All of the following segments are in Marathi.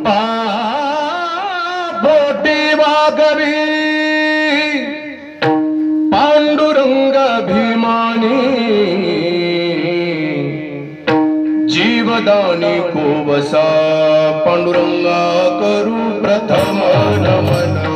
कृपा बोटी वागवी पांडुरंग भीमानी जीवदानी कोवसा पांडुरंगा करू प्रथम नमन।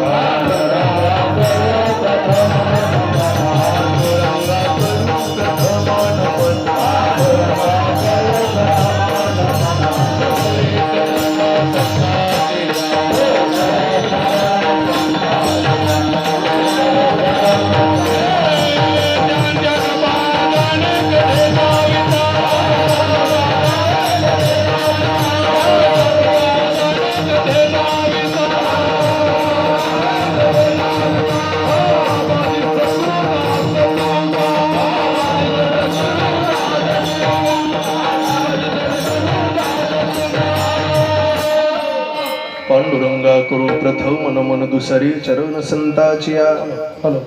पांडुरंगा करू प्रथम नमन दुसरी चरण संताची हॅलो.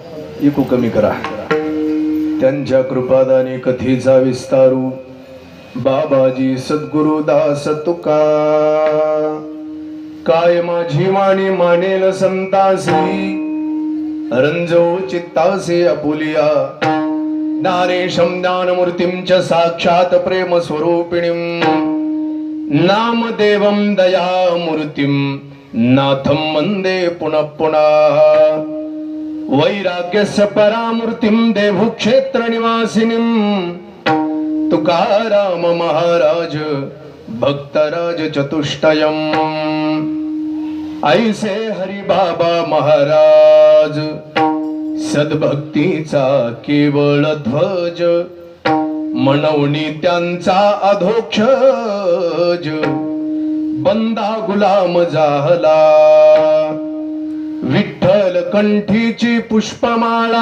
इकू कमी करा. त्यांच्या कृपादाने कथेचा विस्तारू बाबाजी सद्गुरु दास तुका. काय माझी वाणी मानेल संतासी? रंजो चित्तासे अपुलिया. नारेशम ज्ञानमूर्तींच साक्षात प्रेम नामदेवं दयामूर्तिं नाथं वन्दे पुनः पुनः। वैराग्यस्य परामूर्तिं देवक्षेत्रनिवासिनीं। तुकाराम महाराज भक्तराज चतुष्टयम्। ऐसे हरिबाबा महाराज सद्भक्तीचा केवळ ध्वज। म्हणवणी त्यांचा अधोक्षज. बंदा गुलाम झाला. विठ्ठल कंठीची पुष्पमाळा.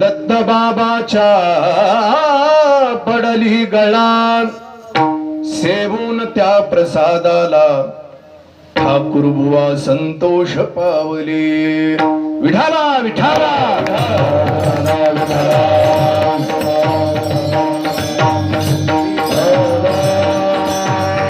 दत्त बाबाच्या पडली गळा. सेवून त्या प्रसादाला ठाकूर बुवा संतोष पावले. विठाला विठाला.